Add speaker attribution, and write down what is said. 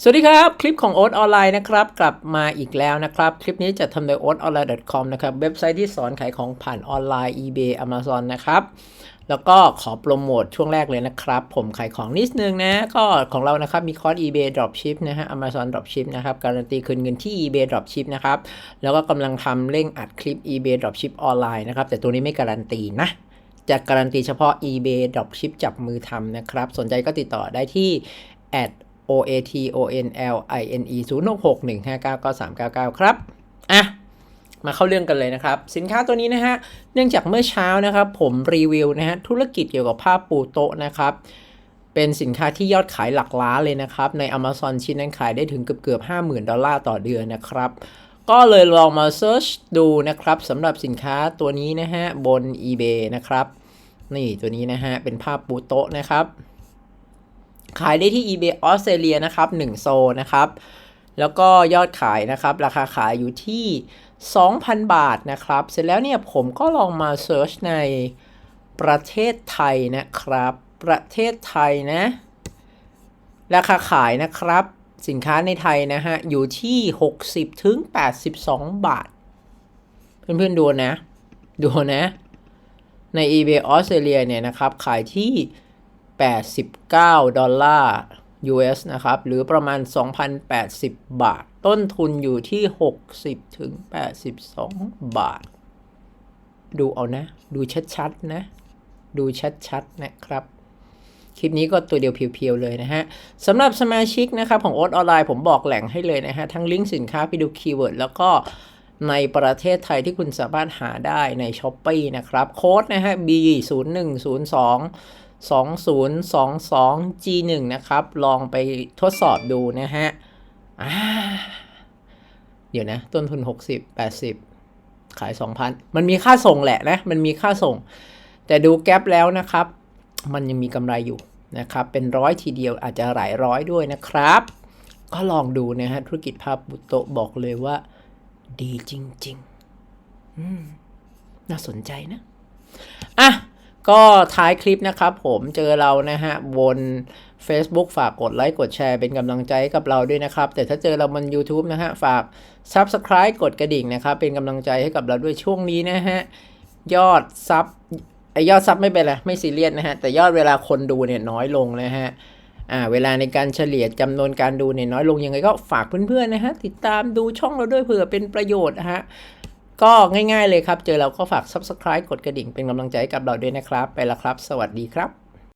Speaker 1: สวัสดีครับ คลิปของโอ๊ตออนไลน์นะครับกลับมาอีกแล้วนะครับ คลิปนี้จะทำโดย oatonline.com นะครับเว็บไซต์ที่สอนขายของผ่านออนไลน์ eBay Amazon นะครับ แล้วก็ขอโปรโมทช่วงแรกเลยนะครับ ผมขายของนิดนึงนะ ก็ของเรานะครับมีคอร์ส eBay Dropship นะฮะ Amazon Dropship นะครับ การันตีคืนเงินที่ eBay Dropship นะครับ แล้วก็กำลังทำเร่งอัดคลิป eBay Dropship ออนไลน์นะครับ แต่ตัวนี้ไม่การันตีนะจะการันตีเฉพาะ eBay Dropship จับมือทำนะครับ สนใจก็ติดต่อได้ที่ at o a t o n l i n e 0 6 6 1 5 9 9 3 9 9 ครับ อะ มาเข้าเรื่องกันเลยนะครับ สินค้าตัวนี้นะฮะ เนื่องจากเมื่อเช้านะครับ ผมรีวิวนะฮะ ธุรกิจเกี่ยวกับผ้าปูโต๊ะนะครับ เป็นสินค้าที่ยอดขายหลักล้านเลยนะครับ ใน Amazon ชิ้นนั้นขายได้ถึงเกือบเกือบ50,000ดอลลาร์ต่อเดือนนะครับ ก็เลยลองมาเซิร์ชดูนะครับสำหรับสินค้าตัวนี้นะฮะบน eBay นะครับ นี่ตัวนี้นะฮะเป็นผ้าปูโต๊ะนะครับ ขายได้ที่ eBay ออสเตรเลียนะครับ1โซนนะครับ แล้วก็ยอดขายนะครับ ราคาขายอยู่ที่ 2,000 บาทนะครับ เสร็จแล้วเนี่ยผมก็ลองมาเซิร์ชในประเทศไทยนะครับ ประเทศไทยนะ ราคาขายนะครับ สินค้าในไทยนะฮะ อยู่ที่ 60ถึง82 บาท เพื่อนๆดูนะ ดูนะ ใน eBay ออสเตรเลียเนี่ยนะครับ ขายที่ 89 ดอลลาร์ US นะครับ หรือประมาณ 2,080 บาท ต้นทุนอยู่ที่ 60 ถึง 82 บาท ดูเอานะ ดูชัดๆ นะ ดูชัดๆ นะครับ คลิปนี้ก็ตัวเดียวเพียวๆ เลยนะฮะสำหรับสมาชิกนะครับ ของโอ๊ตออนไลน์ผมบอกแหล่งให้เลยนะฮะ ทั้งลิงก์สินค้าไปดูคีย์เวิร์ดแล้วก็ในประเทศไทยที่คุณสามารถหาได้ใน s h อ p e e นะครับ โค้ดนะฮะ B 0 1 0 2 2022 G1 นะครับ ลองไปทดสอบดูนะฮะเดี๋ยวนะ ต้นทุน 60 80 ขาย 2,000 มันมีค่าส่งแหละนะ มันมีค่าส่ง แต่ดูแก๊ปแล้วนะครับ มันยังมีกำไรอยู่นะครับ เป็นร้อยทีเดียวอาจจะหลายร้อยด้วยนะครับ ก็ลองดูนะฮะ ธุรกิจภาพบุโตบอกเลยว่า ดีจริง ๆ น่าสนใจนะ อะ ก็ท้ายคลิปนะครับผมเจอเรานะฮะบน Facebook ฝากกดไลค์กดแชร์เป็นกำลังใจให้กับเราด้วยนะครับ แต่ถ้าเจอเราบน YouTube นะฮะ ฝาก Subscribe กดกระดิ่งนะครับ เป็นกำลังใจให้กับเราด้วยช่วงนี้นะฮะ ยอดซับไอยอดซับไม่เป็นไรไม่ซีเรียสนะฮะ แต่ยอดเวลาคนดูเนี่ยน้อยลงนะฮะอ่าเวลาในการเฉลี่ยจำนวนการดูเนี่ยน้อยลงยังไงก็ฝากเพื่อนๆนะฮะ ติดตามดูช่องเราด้วยเผื่อเป็นประโยชน์นะฮะ ก็ง่ายๆเลยครับ เจอเราก็ฝาก Subscribe กดกระดิ่งเป็นกำลังใจให้กับเราด้วยนะครับ ไปละครับ สวัสดีครับ